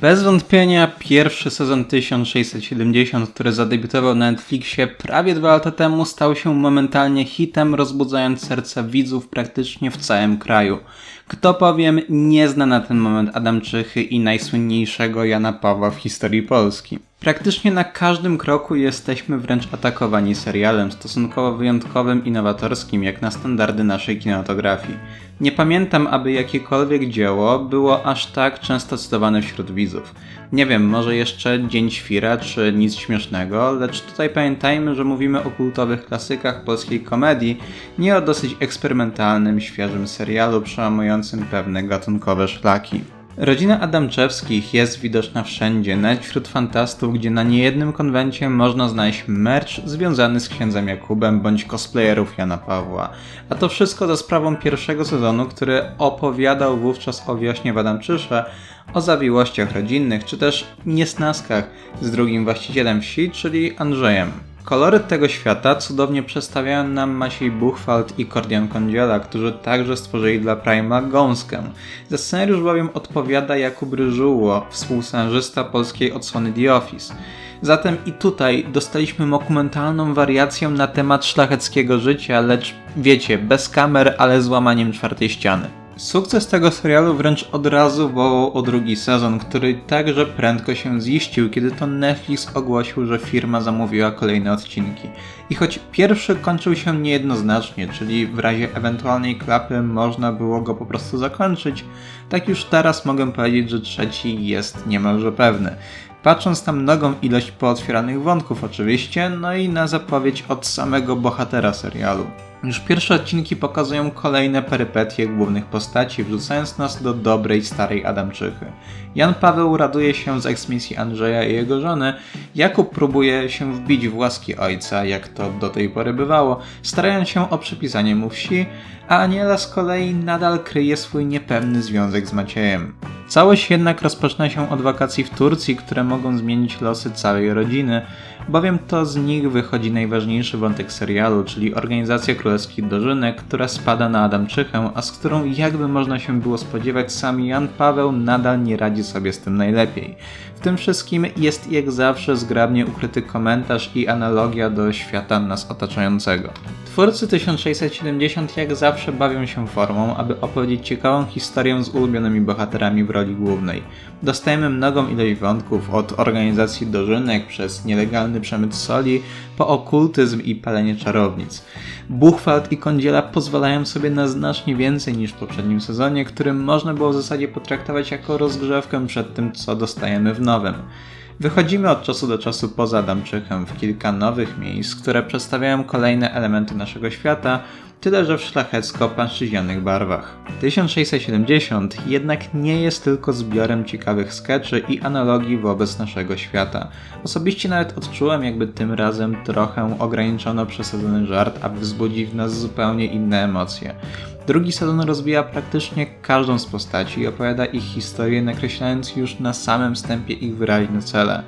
Bez wątpienia pierwszy sezon 1670, który zadebiutował na Netflixie prawie dwa lata temu, stał się momentalnie hitem, rozbudzając serca widzów praktycznie w całym kraju. Kto powiem, nie zna na ten moment Adamczychy i najsłynniejszego Jana Pawła w historii Polski. Praktycznie na każdym kroku jesteśmy wręcz atakowani serialem stosunkowo wyjątkowym i nowatorskim jak na standardy naszej kinematografii. Nie pamiętam, aby jakiekolwiek dzieło było aż tak często cytowane wśród widzów. Nie wiem, może jeszcze Dzień Świra czy Nic Śmiesznego, lecz tutaj pamiętajmy, że mówimy o kultowych klasykach polskiej komedii, nie o dosyć eksperymentalnym, świeżym serialu przełamującym pewne gatunkowe szlaki. Rodzina Adamczewskich jest widoczna wszędzie, nawet wśród fantastów, gdzie na niejednym konwencie można znaleźć merch związany z księdzem Jakubem bądź cosplayerów Jana Pawła. A to wszystko za sprawą pierwszego sezonu, który opowiadał wówczas o wiośnie w Adamczysze, o zawiłościach rodzinnych, czy też niesnaskach z drugim właścicielem wsi, czyli Andrzejem. Koloryt tego świata cudownie przedstawiają nam Maciej Buchwald i Kordian Kondziela, którzy także stworzyli dla Prime'a gąskę. Za scenariusz bowiem odpowiada Jakub Ryżuło, współscenarzysta polskiej odsłony The Office. Zatem i tutaj dostaliśmy dokumentalną wariację na temat szlacheckiego życia, lecz wiecie, bez kamer, ale z łamaniem czwartej ściany. Sukces tego serialu wręcz od razu wołał o drugi sezon, który także prędko się ziścił, kiedy to Netflix ogłosił, że firma zamówiła kolejne odcinki. I choć pierwszy kończył się niejednoznacznie, czyli w razie ewentualnej klapy można było go po prostu zakończyć, tak już teraz mogę powiedzieć, że trzeci jest niemalże pewny. Patrząc na mnogą ilość pootwieranych wątków oczywiście, no i na zapowiedź od samego bohatera serialu. Już pierwsze odcinki pokazują kolejne perypetie głównych postaci, wrzucając nas do dobrej starej Adamczychy. Jan Paweł raduje się z eksmisji Andrzeja i jego żony, Jakub próbuje się wbić w łaski ojca, jak to do tej pory bywało, starając się o przypisanie mu wsi, a Aniela z kolei nadal kryje swój niepewny związek z Maciejem. Całość jednak rozpoczyna się od wakacji w Turcji, które mogą zmienić losy całej rodziny, bowiem to z nich wychodzi najważniejszy wątek serialu, czyli organizacja królewskich dożynek, która spada na Adamczychę, a z którą jakby można się było spodziewać sam Jan Paweł nadal nie radzi sobie z tym najlepiej. W tym wszystkim jest jak zawsze zgrabnie ukryty komentarz i analogia do świata nas otaczającego. Twórcy 1670 jak zawsze bawią się formą, aby opowiedzieć ciekawą historię z ulubionymi bohaterami w roli głównej. Dostajemy mnogą ilość wątków, od organizacji dożynek przez nielegalny przemyt soli, po okultyzm i palenie czarownic. Buchwald i Kądziela pozwalają sobie na znacznie więcej niż w poprzednim sezonie, którym można było w zasadzie potraktować jako rozgrzewkę przed tym, co dostajemy w nowym. Wychodzimy od czasu do czasu poza Adamczychem w kilka nowych miejsc, które przedstawiają kolejne elementy naszego świata, tyle że w szlachecko-pańszczyźnianych barwach. 1670 jednak nie jest tylko zbiorem ciekawych skeczy i analogii wobec naszego świata. Osobiście nawet odczułem, jakby tym razem trochę ograniczono przesadzony żart, aby wzbudzić w nas zupełnie inne emocje. Drugi sezon rozwija praktycznie każdą z postaci i opowiada ich historię, nakreślając już na samym wstępie ich wyraźne cele.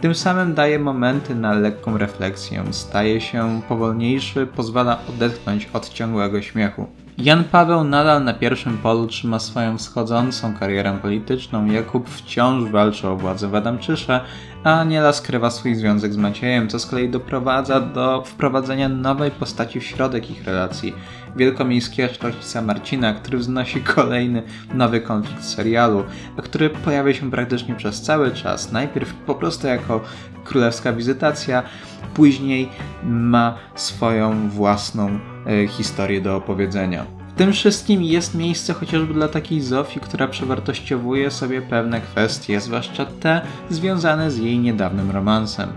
Tym samym daje momenty na lekką refleksję, staje się powolniejszy, pozwala odetchnąć od ciągłego śmiechu. Jan Paweł nadal na pierwszym polu trzyma swoją wschodzącą karierę polityczną, Jakub wciąż walczy o władzę w Adamczysze, a Aniela skrywa swój związek z Maciejem, co z kolei doprowadza do wprowadzenia nowej postaci w środek ich relacji. Wielkomiejskiego szlachcica Marcina, który wznosi kolejny nowy konflikt serialu, a który pojawia się praktycznie przez cały czas. Najpierw po prostu jako królewska wizytacja, później ma swoją własną e, historię do opowiedzenia. W tym wszystkim jest miejsce chociażby dla takiej Zofii, która przewartościowuje sobie pewne kwestie, zwłaszcza te związane z jej niedawnym romansem.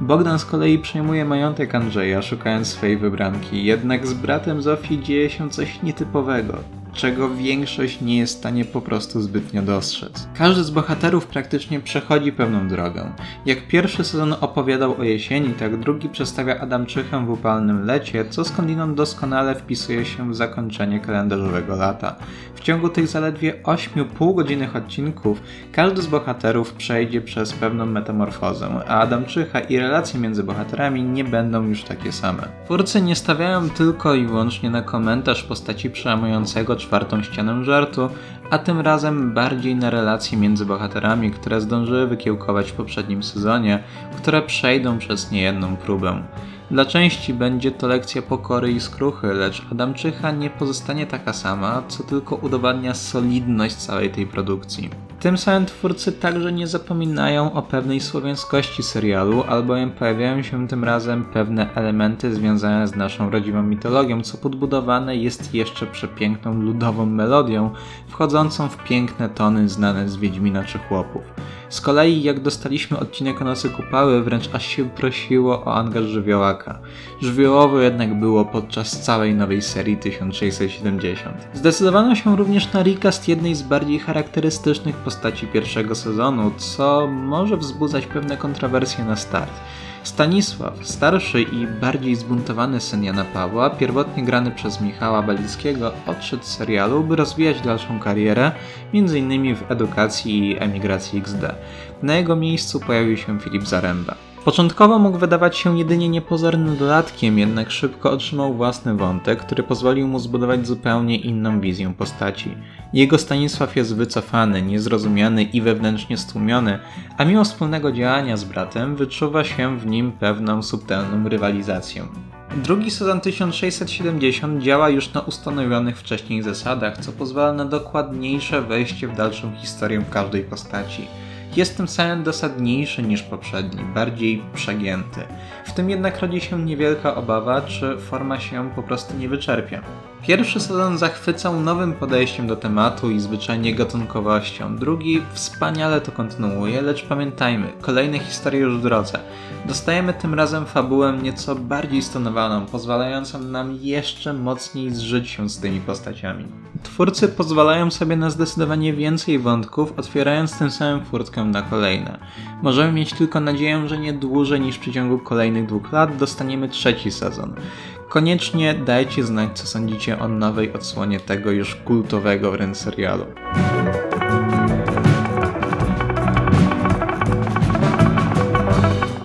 Bogdan z kolei przejmuje majątek Andrzeja, szukając swej wybranki, jednak z bratem Zofii dzieje się coś nietypowego, czego większość nie jest w stanie po prostu zbytnio dostrzec. Każdy z bohaterów praktycznie przechodzi pewną drogę. Jak pierwszy sezon opowiadał o jesieni, tak drugi przedstawia Adamczychę w upalnym lecie, co skądinąd doskonale wpisuje się w zakończenie kalendarzowego lata. W ciągu tych zaledwie 8 półgodzinnych odcinków każdy z bohaterów przejdzie przez pewną metamorfozę, a Adamczycha i relacje między bohaterami nie będą już takie same. Twórcy nie stawiają tylko i wyłącznie na komentarz postaci przełamującego czwartą ścianę żartu, a tym razem bardziej na relacje między bohaterami, które zdążyły wykiełkować w poprzednim sezonie, które przejdą przez niejedną próbę. Dla części będzie to lekcja pokory i skruchy, lecz Adamczycha nie pozostanie taka sama, co tylko udowadnia solidność całej tej produkcji. Tym samym twórcy także nie zapominają o pewnej słowiańskości serialu, albowiem pojawiają się tym razem pewne elementy związane z naszą rodzimą mitologią, co podbudowane jest jeszcze przepiękną ludową melodią, wchodzącą w piękne tony znane z Wiedźmina czy Chłopów. Z kolei jak dostaliśmy odcinek o Nocy Kupały, wręcz aż się prosiło o angaż żywiołaka. Żywiołowo jednak było podczas całej nowej serii 1670. Zdecydowano się również na recast jednej z bardziej charakterystycznych postaci pierwszego sezonu, co może wzbudzać pewne kontrowersje na start. Stanisław, starszy i bardziej zbuntowany syn Jana Pawła, pierwotnie grany przez Michała Balickiego, odszedł z serialu, by rozwijać dalszą karierę, m.in. w edukacji i emigracji XD. Na jego miejscu pojawił się Filip Zaręba. Początkowo mógł wydawać się jedynie niepozornym dodatkiem, jednak szybko otrzymał własny wątek, który pozwolił mu zbudować zupełnie inną wizję postaci. Jego Stanisław jest wycofany, niezrozumiany i wewnętrznie stłumiony, a mimo wspólnego działania z bratem wyczuwa się w nim pewną subtelną rywalizację. Drugi sezon 1670 działa już na ustanowionych wcześniej zasadach, co pozwala na dokładniejsze wejście w dalszą historię każdej postaci. Jest tym samym dosadniejszy niż poprzedni, bardziej przegięty. W tym jednak rodzi się niewielka obawa, czy forma się po prostu nie wyczerpie. Pierwszy sezon zachwycał nowym podejściem do tematu i zwyczajnie gatunkowością. Drugi wspaniale to kontynuuje, lecz pamiętajmy, kolejne historie już w drodze. Dostajemy tym razem fabułę nieco bardziej stonowaną, pozwalającą nam jeszcze mocniej zżyć się z tymi postaciami. Twórcy pozwalają sobie na zdecydowanie więcej wątków, otwierając tym samym furtkę na kolejne. Możemy mieć tylko nadzieję, że nie dłużej niż w przeciągu kolejnych dwóch lat dostaniemy trzeci sezon. Koniecznie dajcie znać, co sądzicie o nowej odsłonie tego już kultowego wręcz serialu.